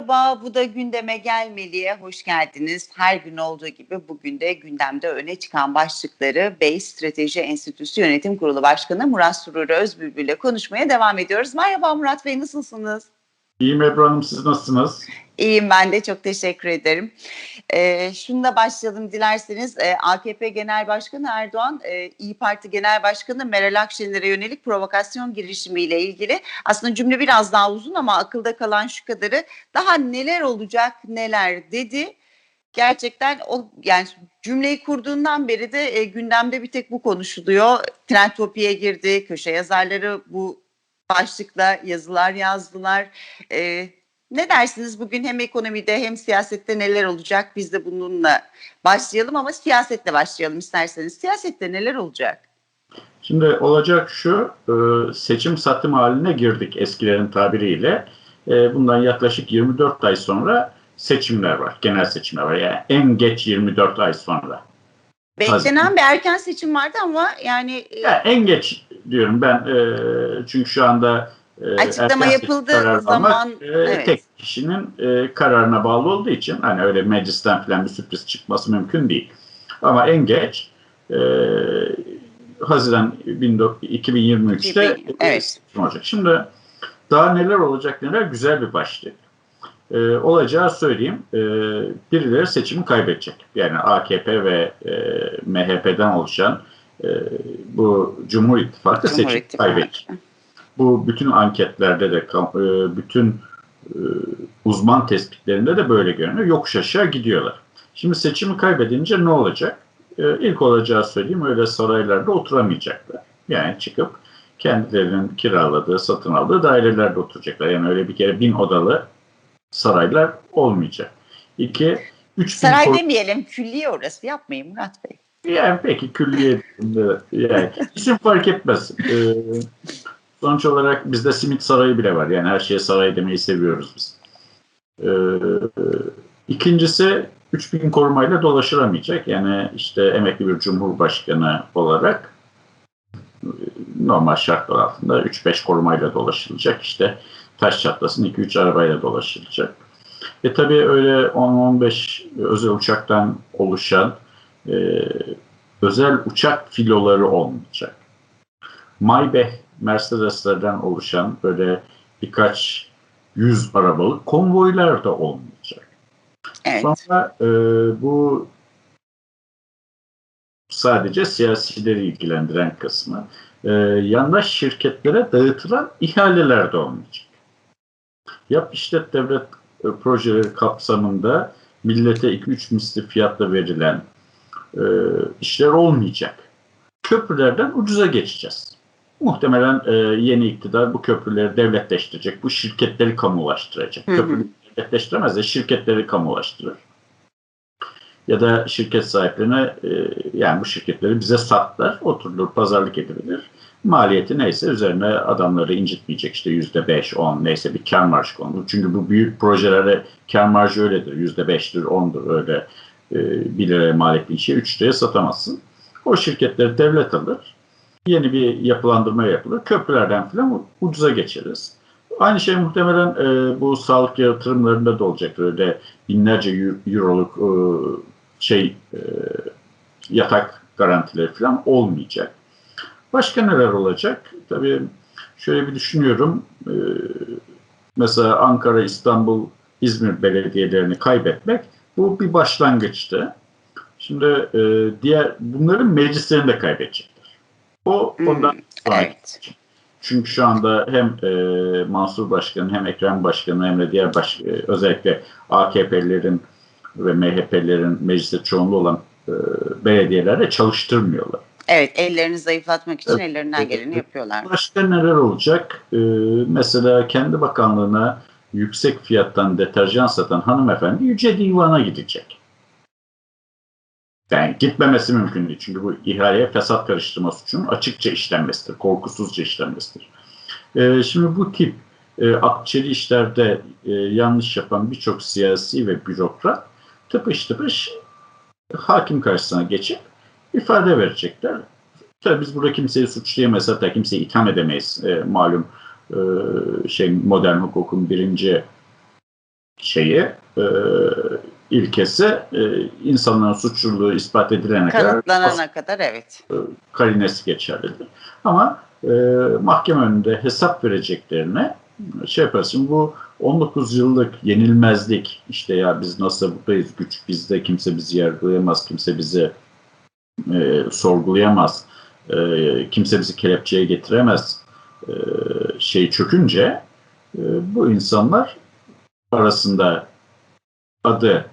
Merhaba, bu da gündeme gelmeliye hoş geldiniz. Her gün olduğu gibi bugün de gündemde öne çıkan başlıkları Bey Strateji Enstitüsü Yönetim Kurulu Başkanı Murat Sururi Özbülbül ile konuşmaya devam ediyoruz. Merhaba Murat Bey, nasılsınız? İyiyim Ebru Hanım, siz nasılsınız? İyiyim ben de çok teşekkür ederim. Ee, şununla başlayalım dilerseniz. Ee, AKP Genel Başkanı Erdoğan, e, İyi Parti Genel Başkanı Meral Akşener'e yönelik provokasyon girişimiyle ilgili aslında cümle biraz daha uzun ama akılda kalan şu kadarı daha neler olacak neler dedi. Gerçekten o yani cümleyi kurduğundan beri de e, gündemde bir tek bu konuşuluyor. Trend Topi'ye girdi, köşe yazarları bu başlıkla yazılar yazdılar. E, ne dersiniz bugün hem ekonomide hem siyasette neler olacak? Biz de bununla başlayalım ama siyasetle başlayalım isterseniz. Siyasette neler olacak? Şimdi olacak şu, e, seçim satım haline girdik eskilerin tabiriyle. E, bundan yaklaşık 24 ay sonra seçimler var, genel seçimler var. Yani en geç 24 ay sonra. Beklenen bir erken seçim vardı ama yani... yani en geç diyorum ben e, çünkü şu anda açıklama yapıldığı zaman almak, evet. tek kişinin e, kararına bağlı olduğu için hani öyle meclisten falan bir sürpriz çıkması mümkün değil. Ama en geç e, Haziran 2023'te evet. olacak. Şimdi daha neler olacak neler güzel bir başlık. E, olacağı söyleyeyim. E, birileri seçimi kaybedecek. Yani AKP ve e, MHP'den oluşan e, bu Cumhur İttifakı Cumhur seçim İttifakı. kaybedecek. Bu bütün anketlerde de e, bütün e, uzman tespitlerinde de böyle görünüyor. Yokuş aşağı gidiyorlar. Şimdi seçimi kaybedince ne olacak? E, ilk olacağı söyleyeyim öyle saraylarda oturamayacaklar. Yani çıkıp kendilerinin kiraladığı, satın aldığı dairelerde oturacaklar. Yani öyle bir kere bin odalı saraylar olmayacak. İki, üç Saray bin demeyelim, külliye orası yapmayın Murat Bey. Yani peki külliye yani isim fark etmez. Ee, Sonuç olarak bizde simit sarayı bile var. Yani her şeye saray demeyi seviyoruz biz. Ee, ikincisi 3000 korumayla dolaşılamayacak. Yani işte emekli bir cumhurbaşkanı olarak normal şartlar altında 3-5 korumayla dolaşılacak. İşte taş çatlasın 2-3 arabayla dolaşılacak. E tabii öyle 10-15 özel uçaktan oluşan e, özel uçak filoları olmayacak. Maybach Mercedes'lerden oluşan böyle birkaç yüz arabalık konvoylar da olmayacak. Evet. Sonra e, bu sadece siyasileri ilgilendiren kısmı. E, yandaş şirketlere dağıtılan ihaleler de olmayacak. Yap işlet devlet e, projeleri kapsamında millete 2-3 misli fiyatla verilen e, işler olmayacak. Köprülerden ucuza geçeceğiz. Muhtemelen e, yeni iktidar bu köprüleri devletleştirecek, bu şirketleri kamulaştıracak. Hı hı. Köprüleri devletleştiremez de şirketleri kamulaştırır. Ya da şirket sahiplerine e, yani bu şirketleri bize satlar, oturulur, pazarlık edilir. Maliyeti neyse üzerine adamları incitmeyecek işte yüzde beş, on neyse bir kar marjı konulur. Çünkü bu büyük projelere kar marjı öyledir. Yüzde beştir, ondur öyle e, bir liraya mal ettiğin şeyi üç liraya satamazsın. O şirketleri devlet alır yeni bir yapılandırma yapılır. Köprülerden falan ucuza geçeriz. Aynı şey muhtemelen e, bu sağlık yatırımlarında da olacak. Öyle binlerce euroluk e, şey e, yatak garantileri falan olmayacak. Başka neler olacak? Tabii şöyle bir düşünüyorum. E, mesela Ankara, İstanbul, İzmir belediyelerini kaybetmek bu bir başlangıçtı. Şimdi e, diğer bunların meclislerini de kaybedecek. O ondan hmm, evet. Çünkü şu anda hem e, Mansur Başkan'ın hem Ekrem Başkan'ın hem de diğer baş, e, özellikle AKP'lerin ve MHP'lerin mecliste çoğunluğu olan e, belediyelerde çalıştırmıyorlar. Evet, ellerini zayıflatmak için evet. ellerinden geleni yapıyorlar. Başka neler olacak? Ee, mesela kendi bakanlığına yüksek fiyattan deterjan satan hanımefendi Yüce Divan'a gidecek. Yani gitmemesi mümkün değil. Çünkü bu ihaleye fesat karıştırma suçunun açıkça işlenmesidir. Korkusuzca işlenmesidir. E, şimdi bu tip e, akçeli işlerde e, yanlış yapan birçok siyasi ve bürokrat tıpış tıpış hakim karşısına geçip ifade verecekler. Tabii biz burada kimseyi suçlayamayız hatta kimseyi itham edemeyiz. E, malum e, şey modern hukukun birinci şeyi e, ilkesi e, insanların suçluluğu ispat edilene kadar Kanıtlanana kadar evet. karinesi geçerlidir. Ama e, mahkeme önünde hesap vereceklerine şey yaparsın bu 19 yıllık yenilmezlik işte ya biz nasıl buradayız güç bizde kimse bizi yargılayamaz kimse bizi e, sorgulayamaz e, kimse bizi kelepçeye getiremez e, şey çökünce e, bu insanlar arasında adı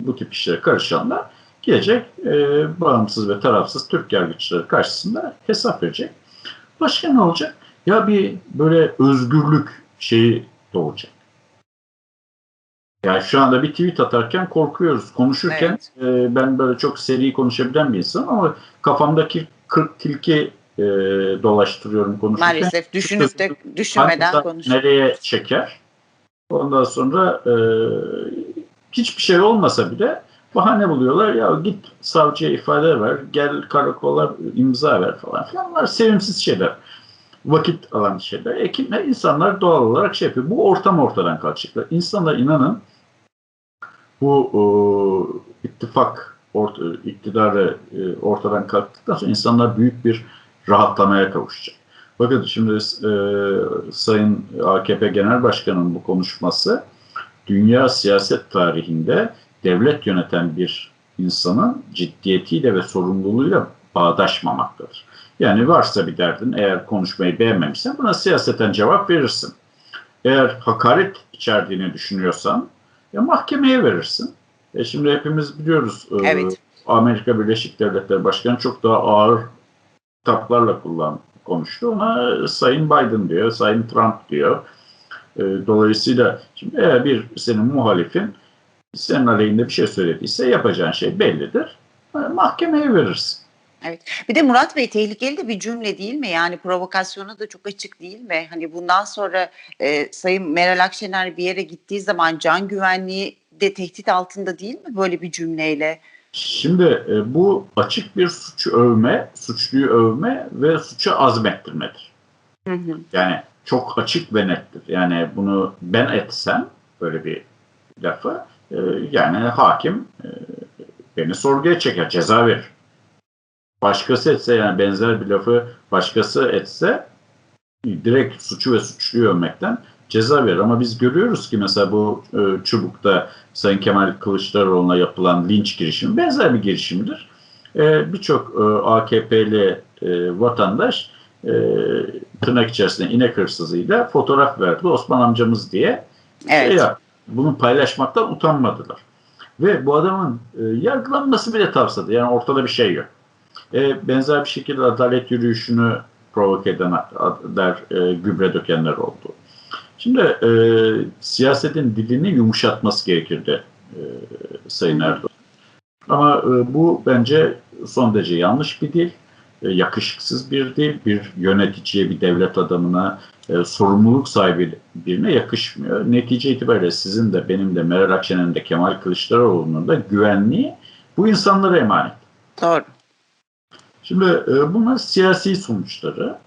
bu tip işlere karışanlar gelecek e, bağımsız ve tarafsız Türk yargıçları karşısında hesap verecek. Başka ne olacak? Ya bir böyle özgürlük şeyi doğacak. Yani şu anda bir tweet atarken korkuyoruz. Konuşurken e, ben böyle çok seri konuşabilen bir insanım ama kafamdaki 40 tilki e, dolaştırıyorum konuşurken. Maalesef düşünüp de düşünmeden Hangisi konuş. Nereye çeker? Ondan sonra e, hiçbir şey olmasa bile bahane buluyorlar. Ya git savcıya ifade ver, gel karakola imza ver falan filan. Bunlar sevimsiz şeyler. Vakit alan şeyler. E, kimler? insanlar doğal olarak şey yapıyor. Bu ortam ortadan kalkacaklar. İnsanlar inanın bu e, ittifak ort, iktidarı e, ortadan kalktıktan sonra insanlar büyük bir rahatlamaya kavuşacak. Bakın şimdi e, Sayın AKP Genel Başkanı'nın bu konuşması dünya siyaset tarihinde devlet yöneten bir insanın ciddiyetiyle ve sorumluluğuyla bağdaşmamaktadır. Yani varsa bir derdin eğer konuşmayı beğenmemişsen buna siyaseten cevap verirsin. Eğer hakaret içerdiğini düşünüyorsan ya mahkemeye verirsin. E şimdi hepimiz biliyoruz e, Evet. Amerika Birleşik Devletleri Başkanı çok daha ağır kitaplarla kullan konuştu. Ona Sayın Biden diyor, Sayın Trump diyor. E, dolayısıyla şimdi eğer bir senin muhalifin senin aleyhinde bir şey söylediyse yapacağın şey bellidir. E, mahkemeye verirsin. Evet. Bir de Murat Bey tehlikeli de bir cümle değil mi? Yani provokasyona da çok açık değil mi? Hani bundan sonra e, Sayın Meral Akşener bir yere gittiği zaman can güvenliği de tehdit altında değil mi böyle bir cümleyle? Şimdi e, bu açık bir suçu övme, suçluyu övme ve suçu azmettirmedir. Hı hı. Yani çok açık ve nettir. Yani bunu ben etsem böyle bir lafı e, yani hakim e, beni sorguya çeker, ceza verir. Başkası etse yani benzer bir lafı başkası etse direkt suçu ve suçluyu övmekten ceza verir. Ama biz görüyoruz ki mesela bu e, Çubuk'ta Sayın Kemal Kılıçdaroğlu'na yapılan linç girişimi benzer bir girişimdir. E, Birçok e, AKP'li e, vatandaş e, tırnak içerisinde inek hırsızıyla fotoğraf verdi Osman amcamız diye. Evet. Şey yaptı. bunu paylaşmaktan utanmadılar. Ve bu adamın e, yargılanması bile tavsadı. Yani ortada bir şey yok. E, benzer bir şekilde adalet yürüyüşünü provoke eden der, e, gübre dökenler oldu. Şimdi e, siyasetin dilini yumuşatması gerekirdi e, Sayın Erdoğan. Ama e, bu bence son derece yanlış bir dil, yakışıksız bir dil, bir yöneticiye, bir devlet adamına, e, sorumluluk sahibi birine yakışmıyor. Netice itibariyle sizin de benim de Meral Akşener'in de Kemal Kılıçdaroğlu'nun da güvenliği bu insanlara emanet. Doğru. Şimdi e, bunlar siyasi sonuçları.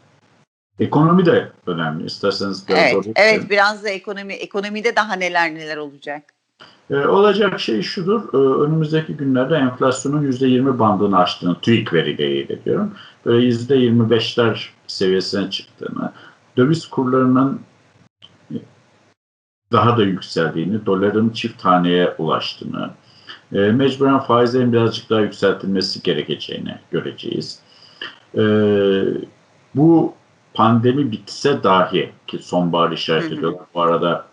Ekonomi de önemli. İsterseniz biraz Evet, oraya evet biraz da ekonomi ekonomide daha neler neler olacak. E, olacak şey şudur. E, önümüzdeki günlerde enflasyonun %20 bandını aştığını TÜİK verileriyle diyorum. Böyle %25'ler seviyesine çıktığını, döviz kurlarının daha da yükseldiğini, doların çift haneye ulaştığını, e, mecburen faizlerin birazcık daha yükseltilmesi gerekeceğini göreceğiz. E, bu pandemi bitse dahi ki sonbahar işaret ediyorlar. Bu arada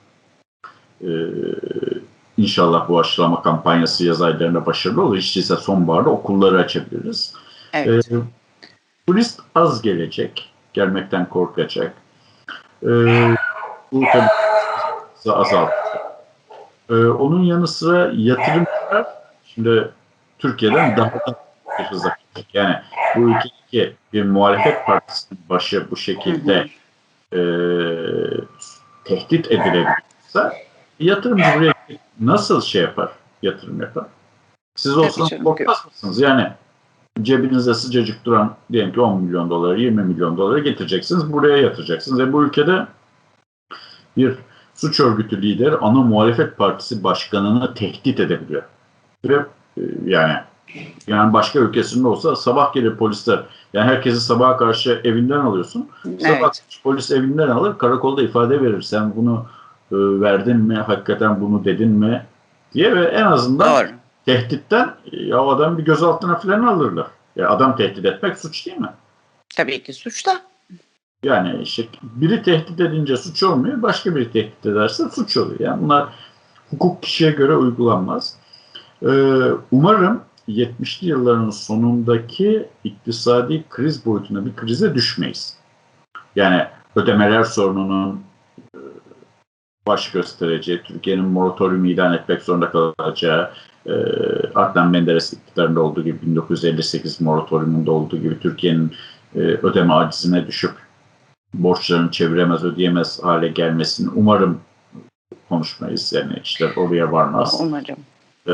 e, inşallah bu aşılama kampanyası yaz aylarında başarılı olur. Hiç değilse sonbaharda okulları açabiliriz. Evet. E, turist az gelecek. Gelmekten korkacak. E, bu tabii azaltacak. E, onun yanı sıra yatırımcılar şimdi Türkiye'den daha da bir hıza gidecek. Yani bu ülkedeki bir muhalefet partisinin başı bu şekilde e, tehdit edilebilirse yatırımcı buraya nasıl şey yapar? Yatırım yapar. Siz olsanız korkmaz mısınız? Yani cebinizde sıcacık duran diyelim ki 10 milyon doları 20 milyon doları getireceksiniz. Buraya yatıracaksınız. Ve bu ülkede bir suç örgütü lideri ana muhalefet partisi başkanını tehdit edebiliyor. Ve e, yani yani başka ülkesinde olsa sabah gelir polisler. Yani herkesi sabaha karşı evinden alıyorsun. Sabah Evet. polis evinden alır, karakolda ifade verir. Sen bunu verdin mi, hakikaten bunu dedin mi diye ve en azından Doğru. tehditten e, ya o adam bir gözaltına falan alırlar. Ya adam tehdit etmek suç değil mi? Tabii ki suçta. Yani işte biri tehdit edince suç olmuyor, başka biri tehdit ederse suç oluyor. Yani bunlar hukuk kişiye göre uygulanmaz. Ee, umarım 70'li yılların sonundaki iktisadi kriz boyutuna bir krize düşmeyiz. Yani ödemeler sorununun e, baş göstereceği, Türkiye'nin moratorium ilan etmek zorunda kalacağı, e, Adnan Menderes iktidarında olduğu gibi 1958 moratoriumunda olduğu gibi Türkiye'nin e, ödeme acizine düşüp borçlarını çeviremez, ödeyemez hale gelmesini umarım konuşmayız. Yani işler oraya varmaz. Umarım. Ee,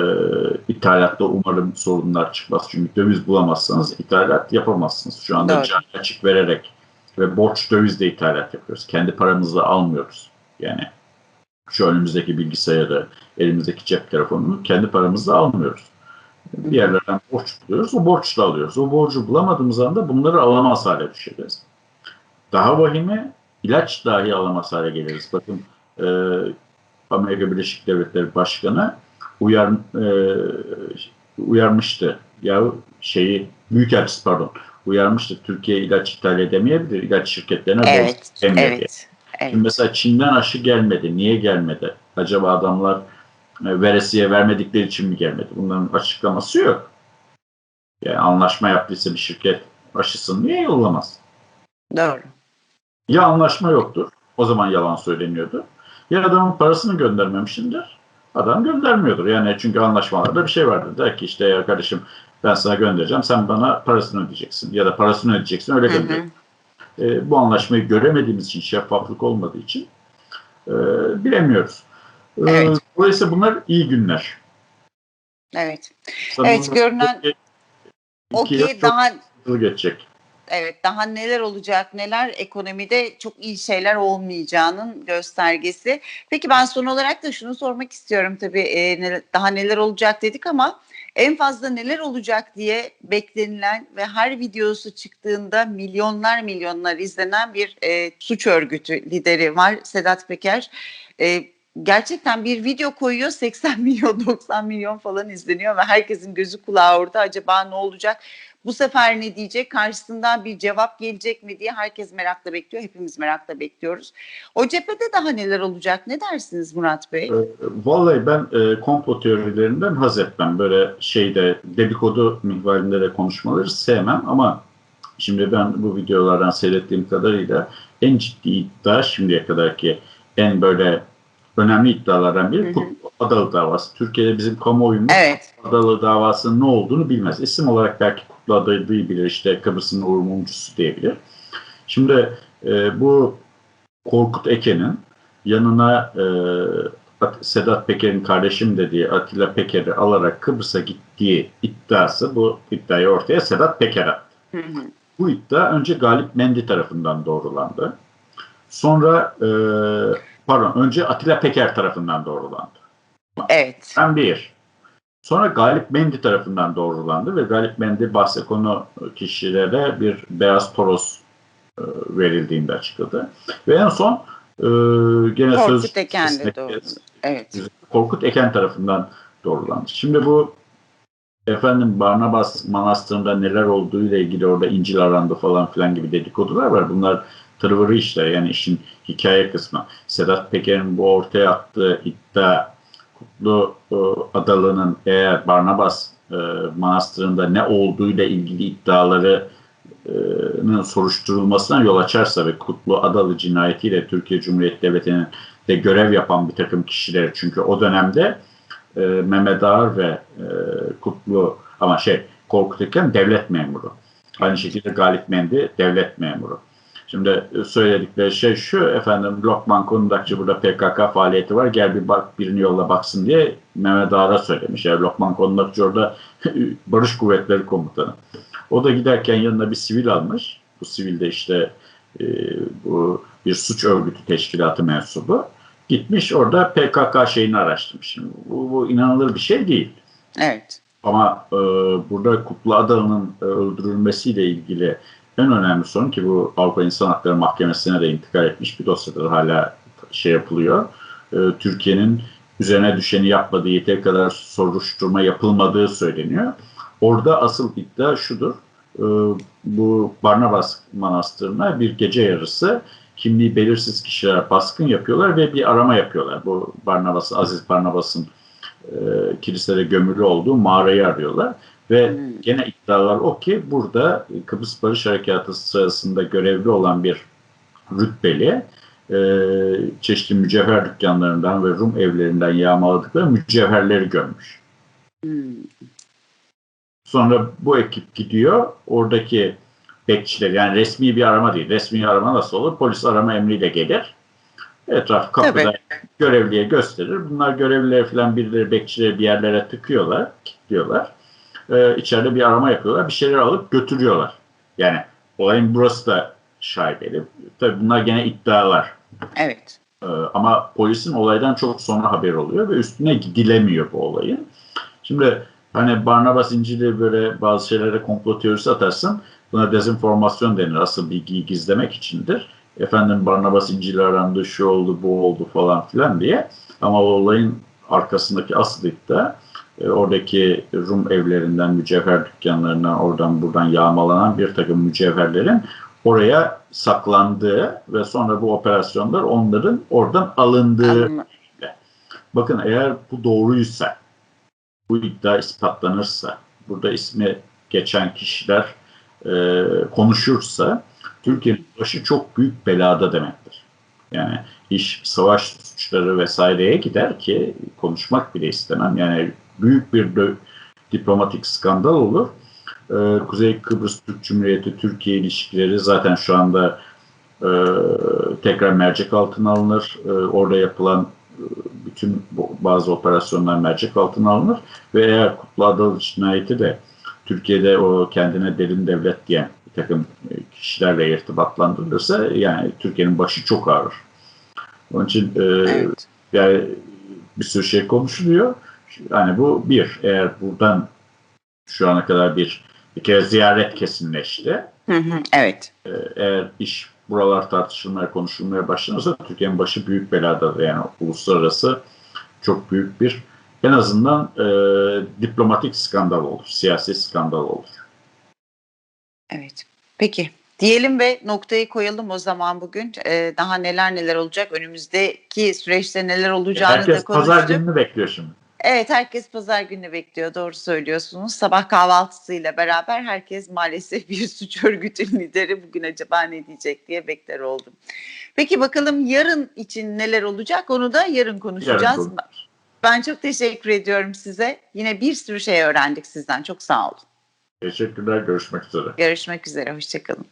ithalatta umarım sorunlar çıkmaz. Çünkü döviz bulamazsanız ithalat yapamazsınız. Şu anda Doğru. cari açık vererek ve borç dövizle ithalat yapıyoruz. Kendi paramızla almıyoruz. Yani şu önümüzdeki bilgisayarı, elimizdeki cep telefonunu kendi paramızla almıyoruz. Bir yerlerden borç buluyoruz, o borçla alıyoruz. O borcu bulamadığımız anda bunları alamaz hale düşeceğiz. Daha vahimi ilaç dahi alamaz hale geliriz. Bakın e, Amerika Birleşik Devletleri Başkanı uyar, e, uyarmıştı. Ya şeyi Büyükelçisi pardon uyarmıştı. Türkiye ilaç ithal edemeyebilir. İlaç şirketlerine borç Evet. diye. Evet. Evet. Şimdi mesela Çin'den aşı gelmedi. Niye gelmedi? Acaba adamlar e, veresiye vermedikleri için mi gelmedi? Bunların açıklaması yok. Yani anlaşma yaptıysa bir şirket aşısını niye yollamaz? Doğru. Ya anlaşma yoktur. O zaman yalan söyleniyordu. Ya adamın parasını göndermemişindir. Adam göndermiyordur. Yani çünkü anlaşmalarda bir şey vardır. Der ki işte ya kardeşim ben sana göndereceğim. Sen bana parasını ödeyeceksin. Ya da parasını ödeyeceksin. Öyle gönder. E, bu anlaşmayı göremediğimiz için, şeffaflık olmadığı için e, bilemiyoruz. E, Evet. Dolayısıyla bunlar iyi günler. Evet. Sanırım Evet, görünen- O ki daha geçecek. evet daha neler olacak neler ekonomide çok iyi şeyler olmayacağının göstergesi. Peki ben son olarak da şunu sormak istiyorum tabii e, daha neler olacak dedik ama en fazla neler olacak diye beklenilen ve her videosu çıktığında milyonlar milyonlar izlenen bir e, suç örgütü lideri var Sedat Peker. E, gerçekten bir video koyuyor 80 milyon 90 milyon falan izleniyor ve herkesin gözü kulağı orada acaba ne olacak? Bu sefer ne diyecek? Karşısından bir cevap gelecek mi diye herkes merakla bekliyor. Hepimiz merakla bekliyoruz. O cephede daha neler olacak? Ne dersiniz Murat Bey? E, Vallahi ben e, komplo teorilerinden haz etmem. Böyle şeyde dedikodu mihvalinde de konuşmaları sevmem ama şimdi ben bu videolardan seyrettiğim kadarıyla en ciddi iddia şimdiye kadarki en böyle önemli iddialardan Hı biri hı. Kutlu Adalı davası. Türkiye'de bizim kamuoyumuz Evet. Adalı davasının ne olduğunu bilmez. İsim olarak belki Adalı'yı bilir işte Kıbrıs'ın Uğur Mumcusu diyebilir. Şimdi e, bu Korkut Eken'in yanına e, At- Sedat Peker'in kardeşim dediği Atilla Peker'i alarak Kıbrıs'a gittiği iddiası bu iddiayı ortaya Sedat Peker attı. Hı hı. Bu iddia önce Galip Mendi tarafından doğrulandı. Sonra e, pardon önce Atilla Peker tarafından doğrulandı. Evet. Ben bir. Sonra Galip Mendi tarafından doğrulandı ve Galip Mendi bahse konu kişilere bir beyaz toros e, verildiğinde açıkladı. Ve en son e, gene Korkut söz Eken de sesine- doğru. Evet. Korkut Eken tarafından doğrulandı. Şimdi bu efendim Barnabas Manastırı'nda neler olduğu ile ilgili orada İncil arandı falan filan gibi dedikodular var. Bunlar tırvırı işler yani işin hikaye kısmı. Sedat Peker'in bu ortaya attığı iddia Kutlu e, Adalı'nın eğer Barnabas e, Manastırı'nda ne olduğuyla ilgili iddiaları soruşturulmasına yol açarsa ve Kutlu Adalı cinayetiyle Türkiye Cumhuriyeti Devleti'nin de görev yapan bir takım kişiler çünkü o dönemde e, Mehmet Ağar ve e, Kutlu ama şey Korkut devlet memuru. Aynı şekilde Galip Mendi devlet memuru. Şimdi söyledikleri şey şu efendim Lokman Kundakçı burada PKK faaliyeti var gel bir bak birini yolla baksın diye Mehmet Ağar'a söylemiş. Yani Lokman Kundakçı orada Barış Kuvvetleri Komutanı. O da giderken yanına bir sivil almış. Bu sivil de işte e, bu bir suç örgütü teşkilatı mensubu. Gitmiş orada PKK şeyini araştırmış. Şimdi bu, bu inanılır bir şey değil. Evet. Ama e, burada Kutlu Adalı'nın e, öldürülmesiyle ilgili en önemli sorun ki bu Avrupa İnsan Hakları Mahkemesi'ne de intikal etmiş bir dosyadır hala şey yapılıyor. E, Türkiye'nin üzerine düşeni yapmadığı, yeteri kadar soruşturma yapılmadığı söyleniyor. Orada asıl iddia şudur. E, bu Barnabas Manastırı'na bir gece yarısı kimliği belirsiz kişiler baskın yapıyorlar ve bir arama yapıyorlar. Bu Barnabas, Aziz Barnabas'ın e, kilisede gömülü olduğu mağarayı arıyorlar. Ve Hmm. gene iddialar o ki burada Kıbrıs Barış Harekatı sırasında görevli olan bir rütbeli e, çeşitli mücevher dükkanlarından ve Rum evlerinden yağmaladıkları mücevherleri gömmüş. Hmm. Sonra bu ekip gidiyor oradaki bekçiler yani resmi bir arama değil. Resmi arama nasıl olur? Polis arama emriyle gelir. Etraf kapıda Tabii. görevliye gösterir. Bunlar görevlileri falan birileri bekçileri bir yerlere tıkıyorlar, kilitliyorlar. Ee, içeride bir arama yapıyorlar. Bir şeyler alıp götürüyorlar. Yani olayın burası da şaibeli. Tabii bunlar gene iddialar. Evet. Ee, ama polisin olaydan çok sonra haber oluyor ve üstüne gidilemiyor bu olayın. Şimdi hani Barnabas İncil'i böyle bazı şeylere komplo teorisi atarsın. Buna dezenformasyon denir. Asıl bilgiyi gizlemek içindir. Efendim Barnabas İncil'i arandı, şu oldu, bu oldu falan filan diye. Ama olayın arkasındaki asıl iddia e, oradaki Rum evlerinden, mücevher dükkanlarından oradan buradan yağmalanan bir takım mücevherlerin oraya saklandığı ve sonra bu operasyonlar onların oradan alındığı. Anladım. Bakın eğer bu doğruysa, bu iddia ispatlanırsa, burada ismi geçen kişiler e, konuşursa Türkiye'nin başı çok büyük belada demektir. Yani iş savaş suçları vesaireye gider ki konuşmak bile istemem. Yani büyük bir dö- diplomatik skandal olur. Ee, Kuzey Kıbrıs Türk Cumhuriyeti Türkiye ilişkileri zaten şu anda e, tekrar mercek altına alınır. E, orada yapılan e, bütün bazı operasyonlar mercek altına alınır ve eğer Kutlu Adalı cinayeti de Türkiye'de o kendine derin devlet diyen bir takım e, kişilerle irtibatlandırılırsa yani Türkiye'nin başı çok ağrır. Onun için e, Evet. yani bir sürü şey konuşuluyor. Yani bu bir, eğer buradan şu ana kadar bir bir kere ziyaret kesinleşti. Hı hı, evet. Ee, Eğer iş buralar tartışılmaya, konuşulmaya başlanırsa Türkiye'nin başı büyük belada yani uluslararası çok büyük bir en azından e, diplomatik skandal olur, siyasi skandal olur. Evet. Peki. Diyelim ve noktayı koyalım o zaman bugün. Ee, daha neler neler olacak? Önümüzdeki süreçte neler olacağını Herkes da konuştuk. pazar gününü bekliyor şimdi. Evet herkes pazar günü bekliyor doğru söylüyorsunuz. Sabah kahvaltısıyla beraber herkes maalesef bir suç örgütü lideri bugün acaba ne diyecek diye bekler oldum. Peki bakalım yarın için neler olacak onu da yarın konuşacağız. Yarın. Ben çok teşekkür ediyorum size. Yine bir sürü şey öğrendik sizden. Çok sağ olun. Teşekkürler, görüşmek üzere. Görüşmek üzere. Hoşçakalın.